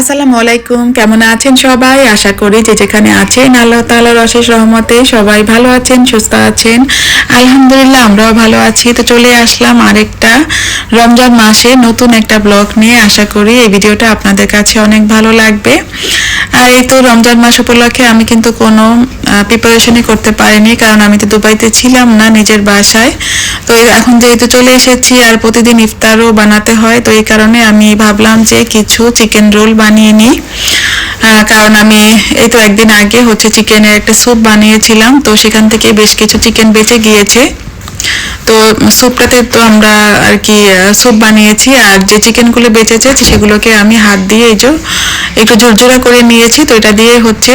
আসসালামু আলাইকুম, কেমন আছেন সবাই? আশা করি যে যেখানে আছেন, আল্লাহ তাআলার অশেষ রহমতে সবাই ভালো আছেন, সুস্থ আছেন। আলহামদুলিল্লাহ, আমরাও ভালো আছি। তো চলে আসলাম আরেকটা রমজান মাসে নতুন একটা ব্লগ নিয়ে। আশা করি এই ভিডিওটা আপনাদের কাছে অনেক ভালো লাগবে। আর এই তো রমজান মাস উপলক্ষে আমি কিন্তু কোনো প্রিপারেশনই করতে পারিনি, কারণ আমি তো দুবাইতে ছিলাম না নিজের বাসায়। তো এখন যেহেতু চলে এসেছি, আর প্রতিদিন ইফতারও বানাতে হয়, তো এই কারণে আমি ভাবলাম যে কিছু চিকেন রোল বানিয়ে নিই। কারণ আমি এই তো একদিন আগে হচ্ছে চিকেনের একটা স্যুপ বানিয়েছিলাম, তো সেখান থেকে বেশ কিছু চিকেন বেঁচে গিয়েছে। তো স্যুপটাতে তো আমরা আর কি স্যুপ বানিয়েছি, আর যে চিকেনগুলো বেঁচেছে সেগুলোকে আমি হাত দিয়ে এই যে একটু ঝুরঝুরা করে নিয়েছি, তো এটা দিয়ে হচ্ছে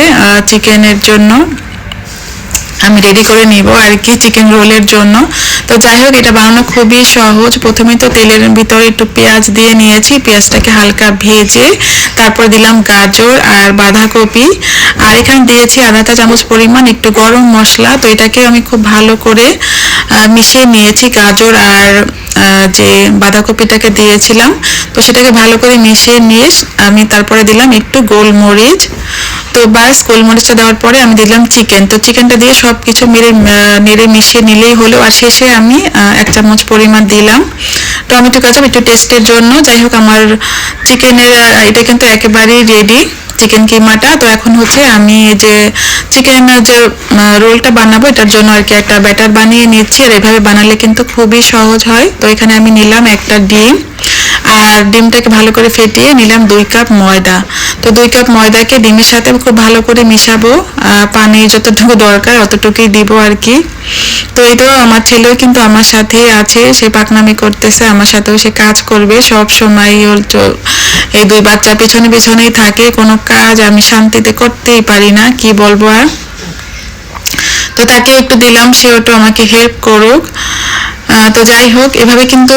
চিকেনের জন্য আমি রেডি করে নিব আর কি চিকেন রোলের জন্য। তো যাই হোক, এটা বানানো খুবই সহজ। প্রথমে তো তেলের ভিতরে একটু পেঁয়াজ দিয়ে নিয়েছি। পেঁয়াজটাকে হালকা ভেজে তারপর দিলাম গাজর আর বাঁধাকপি। আর এখানে দিয়েছি আধাটা চামচ পরিমাণ একটু গরম মশলা। তো এটাকে আমি খুব ভালো করে মিশিয়ে নিয়েছি গাজর আর যে বাঁধাকপিটাকে দিয়েছিলাম। তো সেটাকে ভালো করে মিশিয়ে নিয়ে আমি তারপরে দিলাম একটু গোলমরিচ। তো বাস গোলমরিচটা দেওয়ার পরে আমি দিলাম চিকেন তো চিকেনটা দিয়ে সব কিছু মেরে নেড়ে মিশিয়ে নিলেই হলো। আর শেষে আমি এক চামচ পরিমাণ দিলাম। টমেটো কাঁচাপ একটু টেস্টের জন্য। যাই হোক, আমার চিকেনের এটা কিন্তু একেবারেই রেডি চিকেন কিমাটা। তো এখন হচ্ছে আমি যে চিকেন যে রোলটা বানাবো, এটার জন্য আর কি একটা ব্যাটার বানিয়ে নিচ্ছি। আর এভাবে বানালে কিন্তু খুবই সহজ হয়। তো এখানে আমি নিলাম একটা ডিম। আর ডিমটাকে ভালো করে ফেটিয়ে নিলাম দুই কাপ ময়দা। তো দুই কাপ ময়দাকে ডিমের সাথে খুব ভালো করে মিশাবো। পানি যতটুকু দরকার অতটুকুই দিব আর কি তো এই তো আমার ছেলেও কিন্তু আমার সাথেই আছে, সে পাকনামি করতেছে, আমার সাথেও সে কাজ করবে। সব সময় এই দুই বাচ্চা পিছনে পিছনেই থাকে, কোনো কাজ আমি শান্তিতে করতেই পারি না, কি বলব আর? তো তাকে একটু দিলাম সে একটু আমাকে হেল্প করুক। তো যাই হোক, এভাবে কিন্তু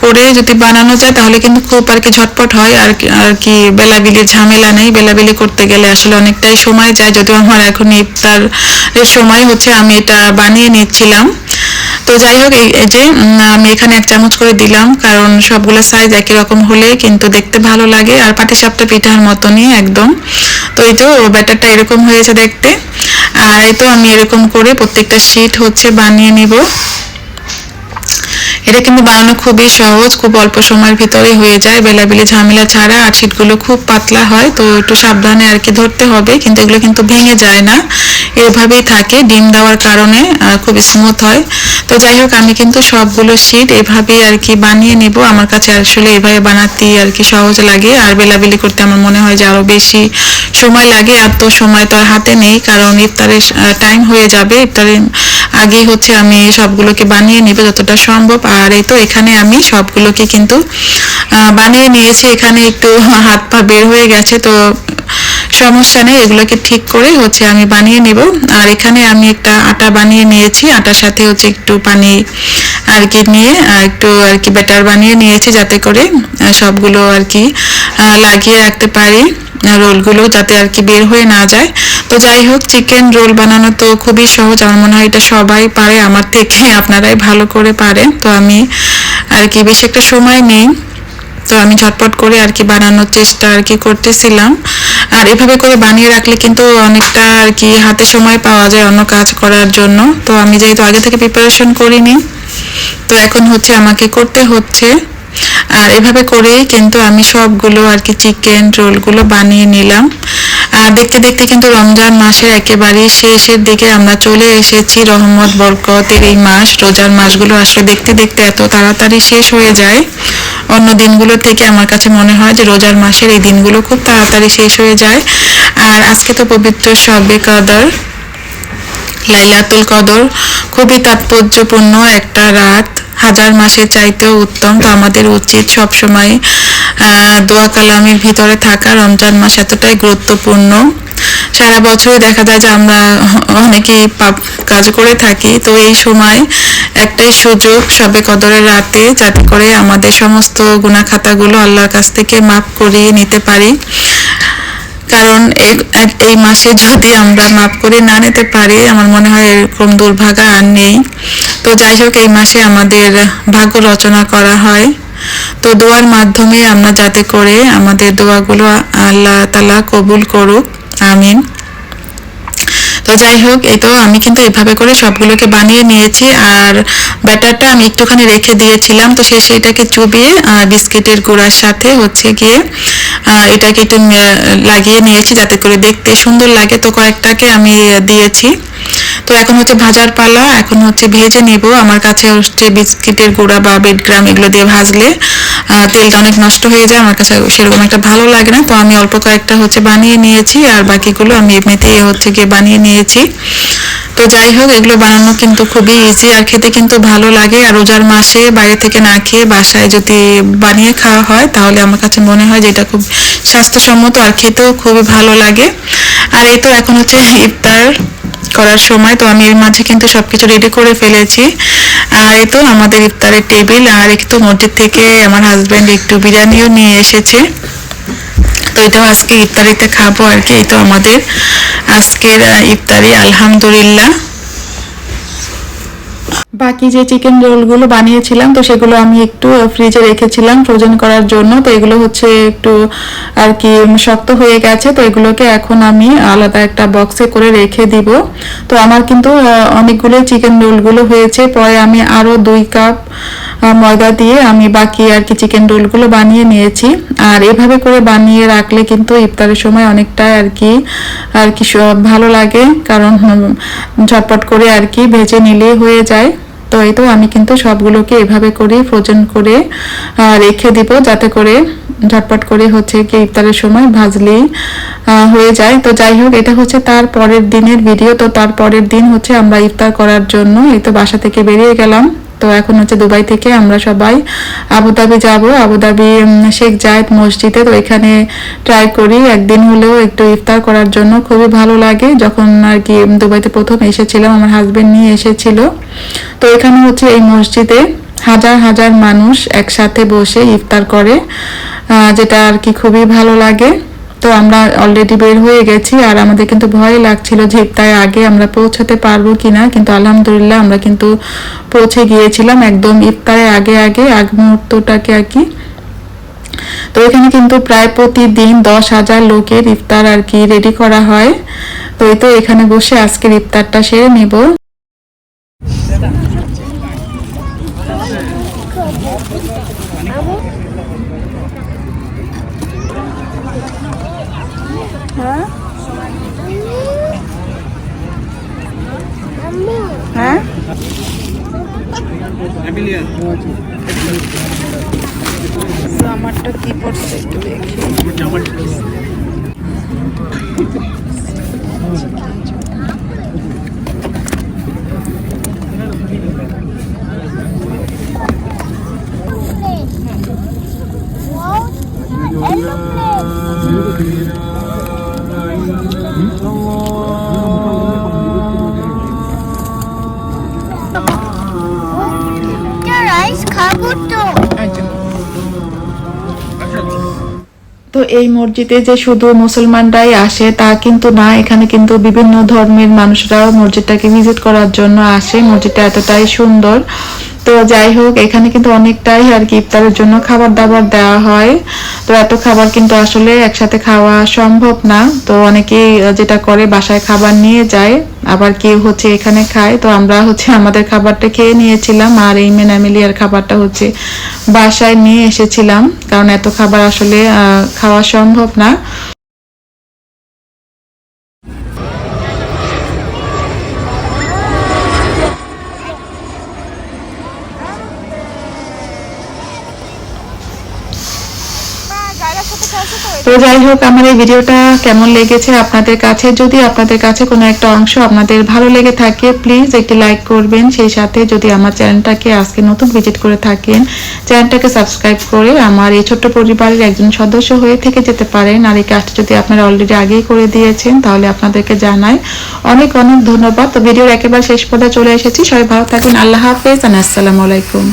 করে যদি বানানো যায়, তাহলে কিন্তু খুব আর কি ঝটপট হয়। আর কি- আর কি বেলাবিলির ঝামেলা নেই। বেলাবিলি করতে গেলে আসলে অনেকটাই সময় যায়। যদিও আমার এখন ইফতারের সময় হচ্ছে আমি এটা বানিয়ে নিচ্ছিলাম। তো যাই হোক, এই এই যে আমি এখানে এক চামচ করে দিলাম, কারণ সবগুলো সাইজ একই রকম হলে কিন্তু দেখতে ভালো লাগে। আর পাটিসাপটা পিঠার মতনই একদম। তো এই তো, ব্যাটারটা এরকম হয়েছে দেখতে। আর এই তো, আমি এরকম করে প্রত্যেকটা শীট হচ্ছে বানিয়ে নিব। এটা কিন্তু বানানো খুবই সহজ, খুব অল্প সময়ের ভিতরে হয়ে যায়। বেলাবেলি ঝামেলা ছাড়া আর শীটগুলো খুব পাতলা হয়, তো একটু সাবধানে আর কি ধরতে হবে, কিন্তু এগুলো কিন্তু ভেঙে যায় না। এভাবেই থাকে, ডিম দেওয়ার কারণে খুব স্মুথ হয়। তো যাই হোক, আমি কিন্তু সবগুলো শীট এভাবেই আর কি বানিয়ে নিব। আমার কাছে আসলে এভাবে বানাতেই আর কি সহজ লাগে। আর বেলাবেলি করতে আমার মনে হয় যে আরও বেশি সময় লাগে। আর তো সময় তো আর হাতে নেই, কারণ ইফতারের টাইম হয়ে যাবে। ইফতারের আগেই হচ্ছে আমি সবগুলোকে বানিয়ে নিব যতটা সম্ভব। আর এই তো এখানে আমি সবগুলোকে কিন্তু বানিয়ে নিয়েছি। এখানে একটু হাত পা বের হয়ে গেছে, তো সমস্যা নেই। এগুলোকে ঠিক করে হচ্ছে আমি বানিয়ে নিব। আর এখানে আমি একটা আটা বানিয়ে নিয়েছি। আটার সাথে হচ্ছে একটু পানি আর কি নিয়ে একটু আর কি ব্যাটার বানিয়ে নিয়েছি যাতে করে সবগুলো আর কি লাগিয়ে রাখতে পারি রোলগুলো যাতে আর কি বের হয়ে না যায়। তো যাই হোক, চিকেন রোল বানানো তো খুবই সহজ। আমার মনে হয় এটা সবাই পারে, আমার থেকে আপনারাই ভালো করে পারেন তো আমি আর কি বেশি একটা সময় নেই। তো আমি ঝটপট করে আর কি বানানোর চেষ্টা আর কি করতেছিলাম। আর এভাবে করে বানিয়ে রাখলে কিন্তু অনেকটা আর কি হাতে সময় পাওয়া যায় অন্য কাজ করার জন্য। তো আমি যেহেতু আগে থেকে প্রিপারেশন করিনি তো এখন হচ্ছে আমাকে করতে হচ্ছে। আর এভাবে করেই কিন্তু আমি সবগুলো আর কি চিকেন রোলগুলো বানিয়ে নিলাম। আর দেখতে দেখতে কিন্তু রমজান মাসের একেবারেই শেষের দিকে আমরা চলে এসেছি রহমত, বরকতের এই মাস। রোজার মাসগুলো আসলে দেখতে দেখতে এত তাড়াতাড়ি শেষ হয়ে যায়। অন্য দিনগুলো থেকে আমার কাছে মনে হয় যে রোজার মাসের এই দিনগুলো খুব তাড়াতাড়ি শেষ হয়ে যায়। আর আজকে তো পবিত্র সবে কাদার। লাইলাতুল কদর খুবই তাৎপর্যপূর্ণ একটা রাত। হাজার মাসের চাইতেও উত্তম, তো আমাদের উচিত সবসময় দোয়া কালামের ভিতরে থাকা। রমজান মাস এতটাই গুরুত্বপূর্ণ। সারা বছরই দেখা যায় যে আমরা অনেকেই পাপ কাজ করে থাকি, তো এই সময় একটাই সুযোগ সবে কদরের রাতে, যাতে করে আমাদের সমস্ত গুণাখাতাগুলো আল্লাহর কাছ থেকে মাফ করিয়ে নিতে পারি। কারণ এই- মাসে যদি আমরা মাপ করে না নিতে পারি, আমার মনে হয় এরকম দুর্ভাগা আর নেই। তো যাই হোক, এই মাসে আমাদের ভাগ্য রচনা করা হয়। তো দোয়ার মাধ্যমে আমরা যাতে করে আমাদের দোয়াগুলো আল্লাহ তালা কবুল করুক। আমিন। তো যাই হোক, এই তো আমি কিন্তু এভাবে করে সবগুলোকে বানিয়ে নিয়েছি। আর ব্যাটারটা আমি একটুখানি রেখে দিয়েছিলাম। তো সে সেটাকে চুবিয়ে বিস্কিটের গুঁড়ার সাথে হচ্ছে গিয়ে এটাকে একটু লাগিয়ে নিয়েছি যাতে করে দেখতে সুন্দর লাগে। তো কয়েকটাকে আমি দিয়েছি। তো এখন হচ্ছে ভাজার পালা, এখন হচ্ছে ভেজে নেব। আমার কাছে হচ্ছে বিস্কিটের গুঁড়া বা বেড গ্রাম এগুলো দিয়ে ভাজলে তেলটা অনেক নষ্ট হয়ে যায়। আমার কাছে সেরকম একটা ভালো লাগে না। তো আমি অল্প কয়েকটা হচ্ছে বানিয়ে নিয়েছি, আর বাকিগুলো আমি এমনিতেই হচ্ছে গিয়ে বানিয়ে নিয়েছি। তো যাই হোক, এগুলো বানানো কিন্তু খুবই ইজি আর খেতে কিন্তু ভালো লাগে। আর রোজার মাসে বাইরে থেকে না খেয়ে বাসায় যদি বানিয়ে খাওয়া হয়, তাহলে আমার কাছে মনে হয় যে এটা খুব স্বাস্থ্যসম্মত আর খেতেও খুবই ভালো লাগে। আর এই তো এখন হচ্ছে ইফতার করার সময়, তো আমি এর মাঝে কিন্তু সবকিছু রেডি করে ফেলেছি। আর এই তো আমাদের ইফতারের টেবিল আর একটু মসজিদ থেকে আমার হাজব্যান্ড একটু বিরিয়ানিও নিয়ে এসেছে। তো এটাও আজকে ইফতারিতে খাব আর কি, এই তো আমাদের আজকের ইফতারি, আলহামদুলিল্লাহ। বাকি যে চিকেন রোলগুলো বানিয়েছিলাম, তো সেগুলো আমি একটু ফ্রিজে রেখেছিলাম ফ্রোজেন করার জন্য। তো এগুলো হচ্ছে একটু আর কি শক্ত হয়ে গেছে। তো এগুলোকে এখন আমি আলাদা একটা বক্সে করে রেখে দিব। তো আমার কিন্তু অনেকগুলো চিকেন রোলগুলো হয়েছে। পরে আমি আরও দুই কাপ ময়দা দিয়ে আমি বাকি আর কি চিকেন রোলগুলো বানিয়ে নিয়েছি। আর এভাবে করে বানিয়ে রাখলে কিন্তু ইফতারের সময় অনেকটা আর কি আর কি ভালো লাগে। কারণ ঝটপট করে আর কি ভেজে নিলে হয়ে যায়। তো এই তো আমি কিন্তু সবগুলোকে এভাবে করে ফ্রোজেন করে রেখে দিব যাতে করে ঝটপট করে হচ্ছে কি ইফতারের সময় ভাজলেই হয়ে যায়। তো যাই হোক, এটা হচ্ছে তার পরের দিনের ভিডিও তো তার পরের দিন হচ্ছে আমরা ইফতার করার জন্য এই তো বাসা থেকে বেরিয়ে গেলাম। তো এখন হচ্ছে দুবাই থেকে আমরা সবাই আবুধাবি যাব। আবুধাবি শেখ জায়েদ মসজিদে। তো এখানে ট্রাই করি একদিন হলেও একটু ইফতার করার জন্য। খুবই ভালো লাগে। যখন আর কি দুবাইতে প্রথম এসেছিলাম, আমার হাজবেন্ড নিয়ে এসেছিল। তো এখানে হচ্ছে এই মসজিদে হাজার হাজার মানুষ একসাথে বসে ইফতার করে যেটা আর কি খুবই ভালো লাগে। তো আমরা অলরেডি বের হয়ে গেছি আর আমাদের কিন্তু ভয় লাগছিল যে ইফতারের আগে আমরা পৌঁছাতে পারব কিনা। কিন্তু আলহামদুলিল্লাহ আমরা কিন্তু পৌঁছে গিয়েছিলাম একদম ইফতারের আগে আগে, আগ মুহূর্তটাকে আর কি। তো এখানে কিন্তু প্রায় প্রতিদিন দশ হাজার লোকের ইফতার আর কি রেডি করা হয়। তো এই তো এখানে বসে আজকের ইফতারটা সেরে নেব হ্যাঁ আমারটা কি পড়ছে একটু দেখি এই মসজিদে যে শুধু মুসলমানরাই আসে, তা কিন্তু না। এখানে কিন্তু বিভিন্ন ধর্মের মানুষরাও মসজিদটাকে ভিজিট করার জন্য আসে। মসজিদটা এতটাই সুন্দর। তো যাই হোক, এখানে কিন্তু অনেকটাই আর কি ইফতারের জন্য খাবার দাবার দেওয়া হয়। তো এত খাবার কিন্তু আসলে একসাথে খাওয়া সম্ভব না। তো অনেকেই যেটা করে বাসায় খাবার নিয়ে যায়, আবার কেউ হচ্ছে এখানে খায়। তো আমরা হচ্ছে আমাদের খাবারটা খেয়ে নিয়েছিলাম, আর এই মেনামিলিয়ার খাবারটা হচ্ছে বাসায় নিয়ে এসেছিলাম। কারণ এত খাবার আসলে খাওয়া সম্ভব না। তো যাই হোক, আমার এই ভিডিওটা কেমন লেগেছে আপনাদের কাছে? যদি আপনাদের কাছে কোনো একটা অংশ আপনাদের ভালো লেগে থাকে প্লিজ একটি লাইক করবেন। সেই সাথে যদি আমার চ্যানেলটাকে আজকে নতুন ভিজিট করে থাকেন, চ্যানেলটাকে সাবস্ক্রাইব করে আমার এই ছোট্ট পরিবারের একজন সদস্য হয়ে থেকে যেতে পারেন। আর এই কাজটা যদি আপনারা অলরেডি আগেই করে দিয়েছেন, তাহলে আপনাদেরকে জানাই অনেক অনেক ধন্যবাদ। তো ভিডিওর একেবারে শেষ পর্যায়ে চলে এসেছি। সবাই ভালো থাকবেন আল্লাহ হাফেজ। আসসালামু আলাইকুম।